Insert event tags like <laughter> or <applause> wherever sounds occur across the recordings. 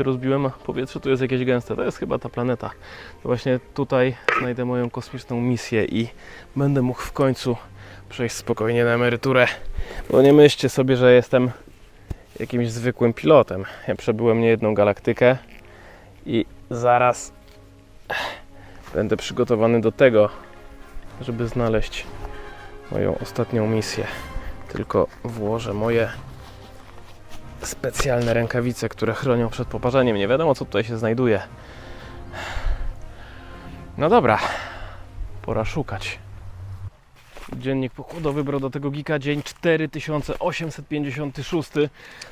Się rozbiłem, powietrze tu jest jakieś gęste. To jest chyba ta planeta. To właśnie tutaj znajdę moją kosmiczną misję i będę mógł w końcu przejść spokojnie na emeryturę. Bo nie myślcie sobie, że jestem jakimś zwykłym pilotem. Ja przebyłem niejedną galaktykę i zaraz będę przygotowany do tego, żeby znaleźć moją ostatnią misję. Tylko włożę moje specjalne rękawice, które chronią przed poparzeniem. Nie wiadomo, co tutaj się znajduje. No dobra, pora szukać. Dziennik pochłodowy Brodatego Gika, dzień 4856.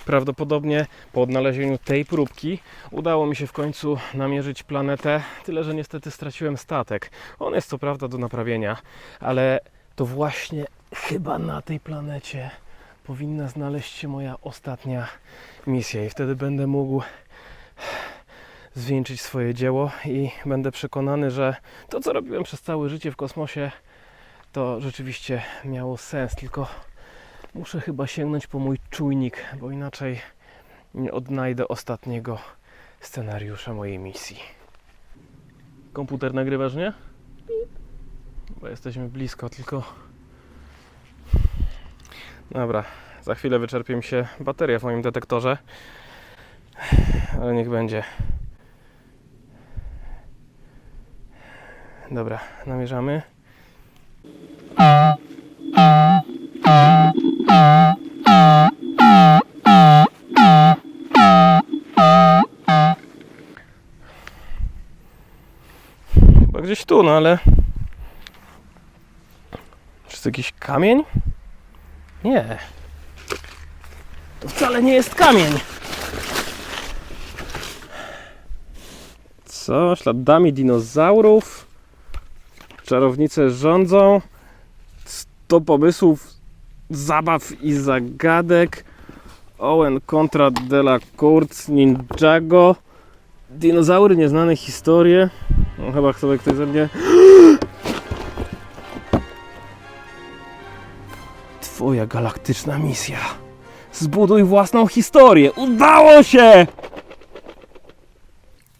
Prawdopodobnie po odnalezieniu tej próbki udało mi się w końcu namierzyć planetę, tyle że niestety straciłem statek. On jest co prawda do naprawienia, ale to właśnie chyba na tej planecie powinna znaleźć się moja ostatnia misja i wtedy będę mógł zwieńczyć swoje dzieło i będę przekonany, że to co robiłem przez całe życie w kosmosie to rzeczywiście miało sens, tylko muszę chyba sięgnąć po mój czujnik, bo inaczej nie odnajdę ostatniego scenariusza mojej misji. Komputer nagrywasz, nie? Bo jesteśmy blisko, tylko Dobra, za chwilę wyczerpie mi się bateria w moim detektorze. Ale niech będzie. Dobra, namierzamy. Chyba gdzieś tu, no ale... Czy to jakiś kamień? Nie. To wcale nie jest kamień. Co? Śladami dinozaurów? Czarownice rządzą? 100 pomysłów, zabaw i zagadek. Owen kontra Delacourt, Ninjago. Dinozaury, nieznane historie. No, chyba sobie ktoś ze mnie... Twoja galaktyczna misja. Zbuduj własną historię. Udało się!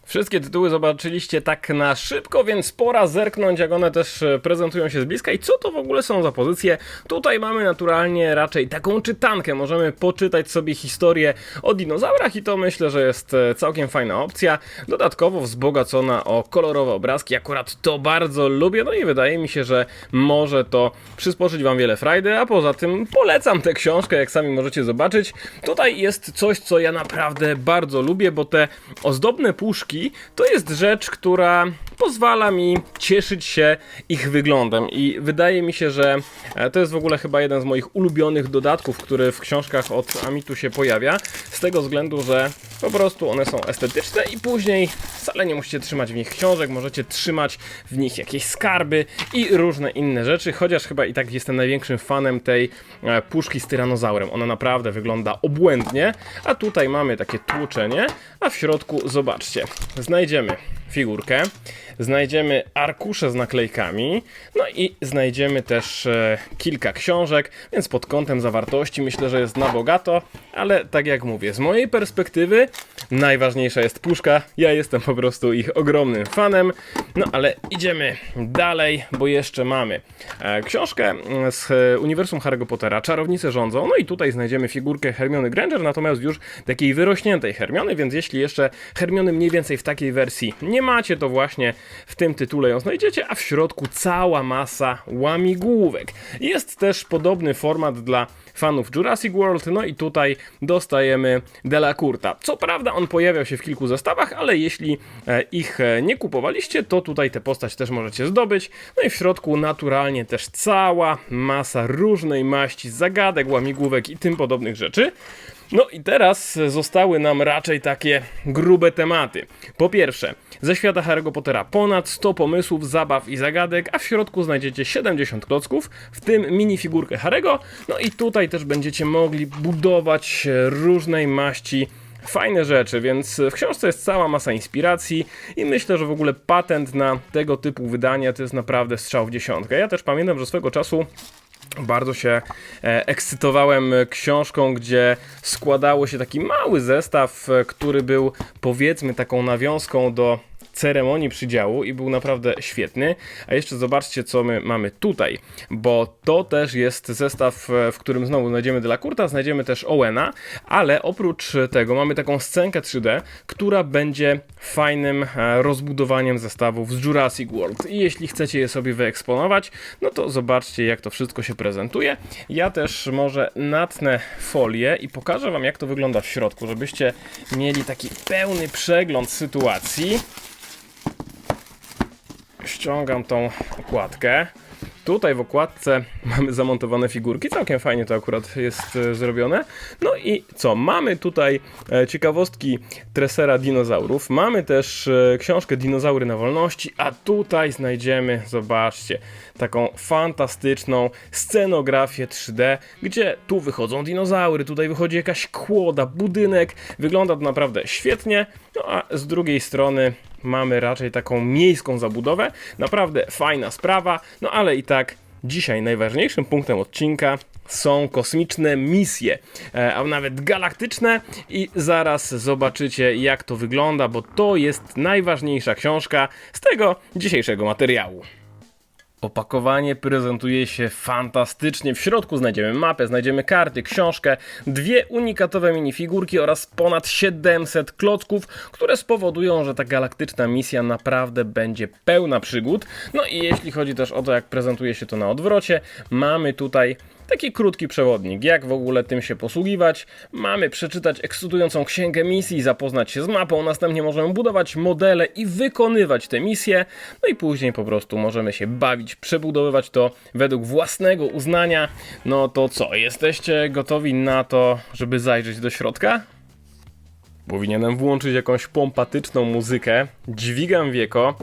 Wszystkie tytuły zobaczyliście tak na szybko, więc pora zerknąć, jak one też e, prezentują się z bliska i co to w ogóle są za pozycje. Tutaj mamy naturalnie raczej taką czytankę. Możemy poczytać sobie historię o dinozaurach i to myślę, że jest e, całkiem fajna opcja. Dodatkowo wzbogacona o kolorowe obrazki. Akurat to bardzo lubię, no i wydaje mi się, że może to przysporzyć Wam wiele frajdy, a poza tym polecam tę książkę, jak sami możecie zobaczyć. Tutaj jest coś, co ja naprawdę bardzo lubię, bo te ozdobne puszki to jest rzecz, która pozwala mi cieszyć się ich wyglądem i wydaje mi się, że e, to jest w ogóle chyba jeden z moich ulubionych dodatków, który w książkach od Amitu się pojawia, z tego względu, że po prostu one są estetyczne i później wcale nie musicie trzymać w nich książek, możecie trzymać w nich jakieś skarby i różne inne rzeczy, chociaż chyba i tak jestem największym fanem tej e, puszki z tyranozaurem. Ona naprawdę wygląda obłędnie, a tutaj mamy takie tłuczenie, a w środku zobaczcie, znajdziemy figurkę, znajdziemy arkusze z naklejkami, no i znajdziemy też e, kilka książek, więc pod kątem zawartości myślę, że jest na bogato, ale tak jak mówię, z mojej perspektywy najważniejsza jest puszka, ja jestem po prostu ich ogromnym fanem, no ale idziemy dalej, bo jeszcze mamy e, książkę mm, z e, uniwersum Harry'ego Pottera, Czarownice rządzą, no i tutaj znajdziemy figurkę Hermiony Granger, natomiast już takiej wyrośniętej Hermiony, więc jeśli jeszcze Hermiony mniej więcej w takiej wersji nie macie, to właśnie w tym tytule ją znajdziecie, a w środku cała masa łamigłówek. Jest też podobny format dla fanów Jurassic World, no i tutaj dostajemy Delacourta. Co prawda on pojawiał się w kilku zestawach, ale jeśli e, ich e, nie kupowaliście, to tutaj tę postać też możecie zdobyć. No i w środku naturalnie też cała masa różnej maści zagadek, łamigłówek i tym podobnych rzeczy. No i teraz zostały nam raczej takie grube tematy. Po pierwsze, ze świata Harry'ego Pottera ponad 100 pomysłów, zabaw i zagadek, a w środku znajdziecie 70 klocków, w tym minifigurkę Harry'ego. No i tutaj też będziecie mogli budować różnej maści fajne rzeczy, więc w książce jest cała masa inspiracji i myślę, że w ogóle patent na tego typu wydania to jest naprawdę strzał w dziesiątkę. Ja też pamiętam, że swego czasu Bardzo się e, ekscytowałem książką, gdzie składało się taki mały zestaw, e, który był powiedzmy taką nawiązką do ceremonii przydziału i był naprawdę świetny. A jeszcze zobaczcie, co my mamy tutaj, bo to też jest zestaw, e, w którym znowu znajdziemy Delacourta, znajdziemy też Owena, ale oprócz tego mamy taką scenkę 3D, która będzie fajnym e, rozbudowaniem zestawów z Jurassic World. I jeśli chcecie je sobie wyeksponować, no to zobaczcie, jak to wszystko się prezentuje. Ja też może natnę folię i pokażę Wam, jak to wygląda w środku, żebyście mieli taki pełny przegląd sytuacji ściągam tą okładkę. Tutaj w okładce <laughs> mamy zamontowane figurki, całkiem fajnie to akurat jest e, zrobione. No i co? Mamy tutaj e, ciekawostki tresera dinozaurów, mamy też e, książkę Dinozaury na wolności, a tutaj znajdziemy, zobaczcie, taką fantastyczną scenografię 3D, gdzie tu wychodzą dinozaury, tutaj wychodzi jakaś kłoda, budynek, wygląda to naprawdę świetnie, no a z drugiej strony mamy raczej taką miejską zabudowę. Naprawdę fajna sprawa, no ale i tak dzisiaj najważniejszym punktem odcinka są kosmiczne misje, e, a nawet galaktyczne i zaraz zobaczycie jak to wygląda, bo to jest najważniejsza książka z tego dzisiejszego materiału. Opakowanie prezentuje się fantastycznie. W środku znajdziemy mapę, znajdziemy karty, książkę, dwie unikatowe minifigurki oraz ponad 700 klocków, które spowodują, że ta galaktyczna misja naprawdę będzie pełna przygód. No i jeśli chodzi też o to, jak prezentuje się to na odwrocie, mamy tutaj Taki krótki przewodnik, jak w ogóle tym się posługiwać. Mamy przeczytać ekscytującą księgę misji, zapoznać się z mapą, następnie możemy budować modele i wykonywać te misje, no i później po prostu możemy się bawić, przebudowywać to według własnego uznania. No to co, jesteście gotowi na to, żeby zajrzeć do środka? Powinienem włączyć jakąś pompatyczną muzykę. Dźwigam wieko,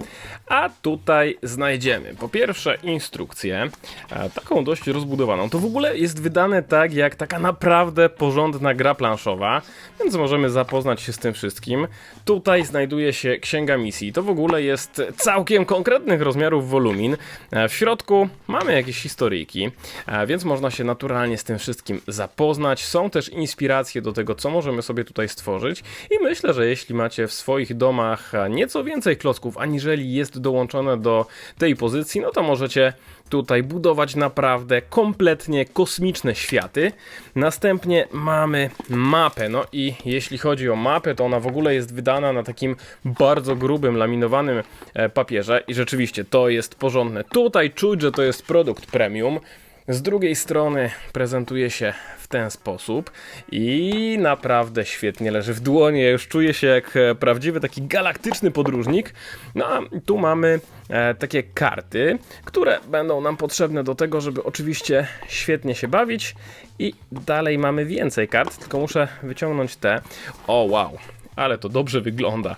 a tutaj znajdziemy po pierwsze instrukcję, e, taką dość rozbudowaną. To w ogóle jest wydane tak jak taka naprawdę porządna gra planszowa, więc możemy zapoznać się z tym wszystkim. Tutaj znajduje się księga misji. To w ogóle jest całkiem konkretnych rozmiarów wolumin. E, W środku mamy jakieś historyjki, e, więc można się naturalnie z tym wszystkim zapoznać. Są też inspiracje do tego, co możemy sobie tutaj stworzyć. I myślę, że jeśli macie w swoich domach nieco więcej klocków, aniżeli jest dołączone do tej pozycji, no to możecie tutaj budować naprawdę kompletnie kosmiczne światy. Następnie mamy mapę. No i jeśli chodzi o mapę, to ona w ogóle jest wydana na takim bardzo grubym, laminowanym e, papierze i rzeczywiście to jest porządne. Tutaj czuć, że to jest produkt premium. Z drugiej strony prezentuje się w ten sposób i naprawdę świetnie leży w dłoni. Ja już czuję się jak e, prawdziwy taki galaktyczny podróżnik. No a tu mamy e, takie karty, które będą nam potrzebne do tego, żeby oczywiście świetnie się bawić. I dalej mamy więcej kart, tylko muszę wyciągnąć te. O wow, ale to dobrze wygląda.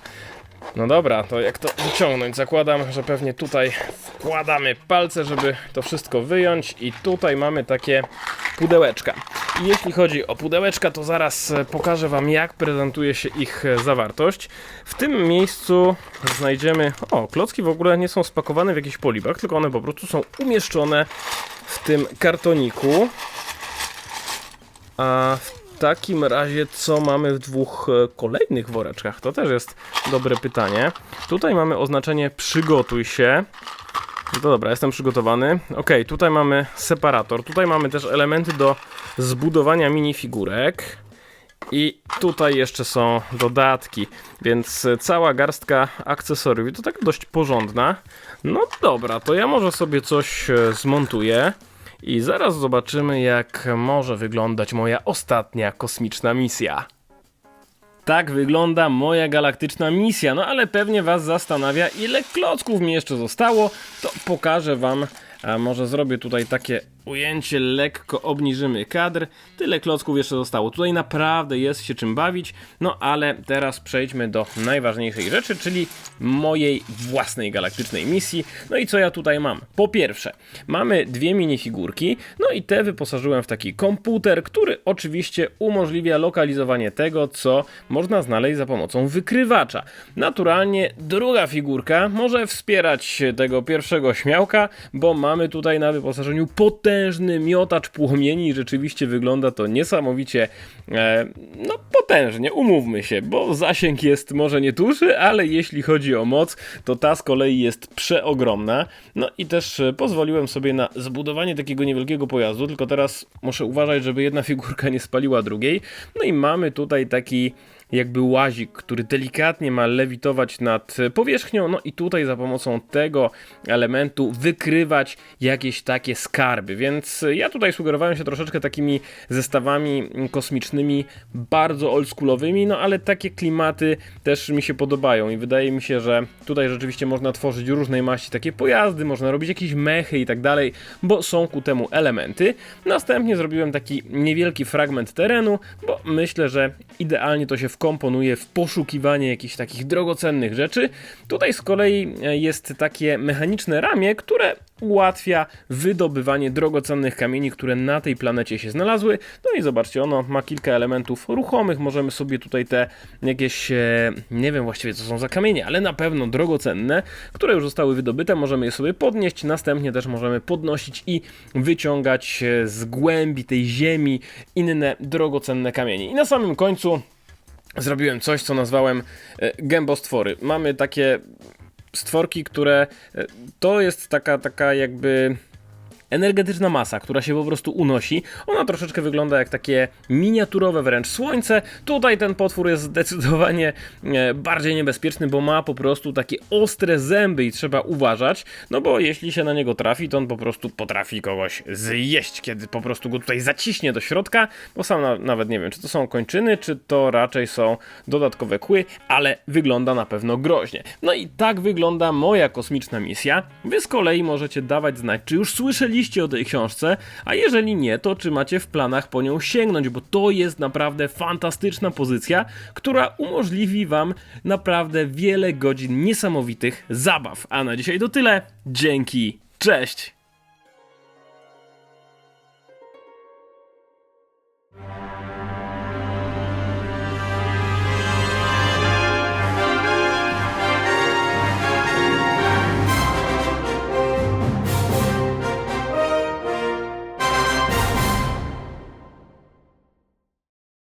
No dobra, to jak to wyciągnąć? Zakładam, że pewnie tutaj wkładamy palce, żeby to wszystko wyjąć i tutaj mamy takie pudełeczka. I jeśli chodzi o pudełeczka, to zaraz e, pokażę Wam jak prezentuje się ich e, zawartość. W tym miejscu znajdziemy... O, klocki w ogóle nie są spakowane w jakiś polibag, tylko one po prostu są umieszczone w tym kartoniku. A w takim razie, co mamy w dwóch e, kolejnych woreczkach? To też jest dobre pytanie. Tutaj mamy oznaczenie przygotuj się. No dobra, jestem przygotowany. Ok, tutaj mamy separator. Tutaj mamy też elementy do zbudowania minifigurek. I tutaj jeszcze są dodatki, więc e, cała garstka akcesoriów. I to tak dość porządna. No dobra, to ja może sobie coś e, zmontuję. I zaraz zobaczymy, jak może wyglądać moja ostatnia kosmiczna misja. Tak wygląda moja galaktyczna misja, no ale pewnie Was zastanawia, ile klocków mi jeszcze zostało, to pokażę Wam, a może zrobię tutaj takie ujęcie, lekko obniżymy kadr, tyle klocków jeszcze zostało. Tutaj naprawdę jest się czym bawić, no ale teraz przejdźmy do najważniejszej rzeczy, czyli mojej własnej galaktycznej misji. No i co ja tutaj mam? Po pierwsze, mamy dwie minifigurki, no i te wyposażyłem w taki komputer, który oczywiście umożliwia lokalizowanie tego, co można znaleźć za pomocą wykrywacza. Naturalnie druga figurka może wspierać tego pierwszego śmiałka, bo mamy tutaj na wyposażeniu potężny potężny miotacz płomieni. Rzeczywiście wygląda to niesamowicie, e, no potężnie, umówmy się, bo zasięg jest może nie duży, ale jeśli chodzi o moc, to ta z kolei jest przeogromna. No i też e, pozwoliłem sobie na zbudowanie takiego niewielkiego pojazdu, tylko teraz muszę uważać, żeby jedna <laughs> figurka nie spaliła drugiej. No i mamy tutaj taki jakby łazik, który delikatnie ma lewitować nad powierzchnią, no i tutaj za pomocą tego elementu wykrywać jakieś takie skarby, więc ja tutaj sugerowałem się troszeczkę takimi zestawami kosmicznymi, bardzo oldschoolowymi, no ale takie klimaty też mi się podobają. I wydaje mi się, że tutaj rzeczywiście można tworzyć różnej maści takie pojazdy, można robić jakieś mechy i tak dalej, bo są ku temu elementy. Następnie zrobiłem taki niewielki fragment terenu, bo myślę, że idealnie to się wkomponuje w poszukiwanie jakichś takich drogocennych rzeczy. Tutaj z kolei e, jest takie mechaniczne ramię, które ułatwia wydobywanie drogocennych kamieni, które na tej planecie się znalazły. No i zobaczcie, ono ma kilka elementów ruchomych. Możemy sobie tutaj te jakieś, e, nie wiem właściwie co są za kamienie, ale na pewno drogocenne, które już zostały wydobyte, możemy je sobie podnieść. Następnie też możemy podnosić i wyciągać e, z głębi tej ziemi inne drogocenne kamienie. I na samym końcu zrobiłem coś, co nazwałem e, gębostwory. Mamy takie stworki, które e, to jest taka, taka jakby energetyczna masa, która się po prostu unosi. Ona troszeczkę wygląda jak takie miniaturowe wręcz słońce. Tutaj ten potwór jest zdecydowanie e, bardziej niebezpieczny, bo ma po prostu takie ostre zęby i trzeba uważać, no bo jeśli się na niego trafi, to on po prostu potrafi kogoś zjeść, kiedy po prostu go tutaj zaciśnie do środka, bo sam na, nawet nie wiem, czy to są kończyny, czy to raczej są dodatkowe kły, ale wygląda na pewno groźnie. No i tak wygląda moja kosmiczna misja. Wy z kolei możecie dawać znać, czy już słyszeliście o tej książce, a jeżeli nie, to czy macie w planach po nią sięgnąć, bo to jest naprawdę fantastyczna pozycja, która umożliwi Wam naprawdę wiele godzin niesamowitych zabaw. A na dzisiaj to tyle. Dzięki, cześć!